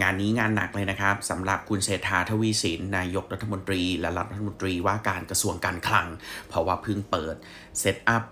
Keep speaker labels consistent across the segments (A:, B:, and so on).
A: งานนี้งานหนักเลยนะครับสำหรับคุณเศรษฐาทวีสินนายกรัฐมนตรี และรัฐมนตรีว่าการกระทรวงการคลัง เพราะว่าเพิ่งเปิดเซตอัพ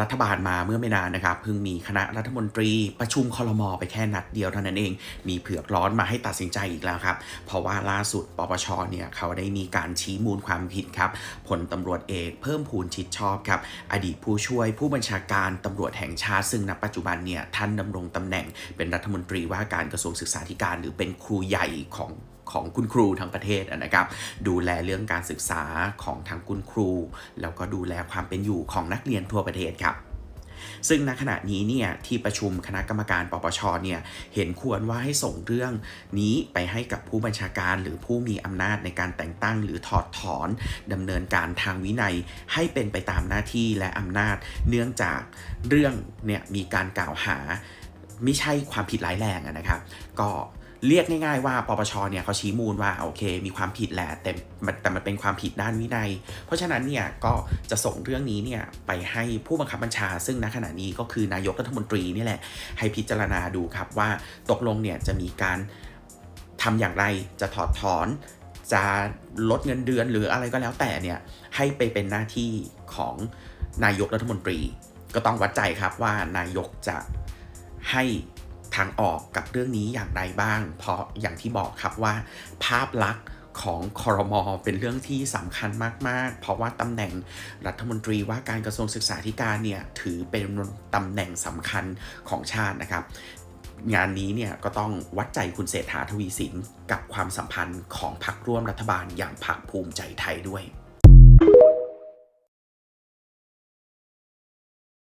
A: รัฐบาลมาเมื่อไม่นานนะครับเพิ่งมีคณะรัฐมนตรีประชุมคลมอไปแค่นัดเดียวเท่านั้นเอง มีเผือกร้อนมาให้ตัดสินใจอีกแล้วครับ เพราะว่าล่าสุดปปชเนี่ยเขาได้มีการชี้มูลความผิดครับผลตำรวจเอกเพิ่มพูนชิดชอบครับ อดีตผู้ช่วยผู้บัญชาการตำรวจแห่งชาติ ซึ่งณปัจจุบันเนี่ยท่านดำรงตำแหน่งเป็นรัฐมนตรีว่าการกระทรวงศึกษาธิการ หรือเป็นครูใหญ่ของ ของคุณครูทั้งประเทศนะครับ ดูแลเรื่องการศึกษาของทางคุณครู แล้วก็ดูแลความเป็นอยู่ของนักเรียนทั่วประเทศครับซึ่งณขณะนี้เนี่ยที่ประชุมคณะกรรมการปปชเนี่ยเห็นควรว่าให้ส่งเรื่องนี้ไปให้กับผู้บัญชาการหรือผู้มีอำนาจในการแต่งตั้ง หรือถอดถอนดำเนินการทางวินัย ให้เป็นไปตามหน้าที่และอำนาจ เนื่องจากเรื่องเนี่ยมีการกล่าวหาไม่ใช่ความผิดร้ายแรงนะครับ ก็ เรียกง่ายๆว่าปปชเนี่ยเขาชี้มูลว่าโอเค มีความผิดแหละแต่แต่มันเป็นความผิดด้านวินัย เพราะฉะนั้นเนี่ยก็จะส่งเรื่องนี้เนี่ยไปให้ผู้บังคับบัญชา ซึ่งณขณะนี้ก็คือนายกรัฐมนตรีนี่แหละให้พิจารณาดูครับว่าตกลงเนี่ยจะมีการทำอย่างไรจะถอดถอน จะลดเงินเดือนหรืออะไรก็แล้วแต่เนี่ยให้ไปเป็นหน้าที่ของนายกรัฐมนตรี ก็ต้องวัดใจครับว่านายกจะให้ ทางออกกับเรื่องนี้อย่างไรบ้าง เพราะอย่างที่บอกครับว่า ภาพลักษณ์ของคอรมอเป็นเรื่องที่สำคัญมาก ๆ เพราะว่าตำแหน่งรัฐมนตรีว่าการกระทรวงศึกษาธิการเนี่ยถือเป็นตำแหน่งสำคัญของชาตินะครับงานนี้เนี่ยก็ต้องวัดใจคุณเศรษฐาทวีสินกับความสัมพันธ์ของพรรคร่วมรัฐบาลอย่างพรรคภูมิใจไทยด้วย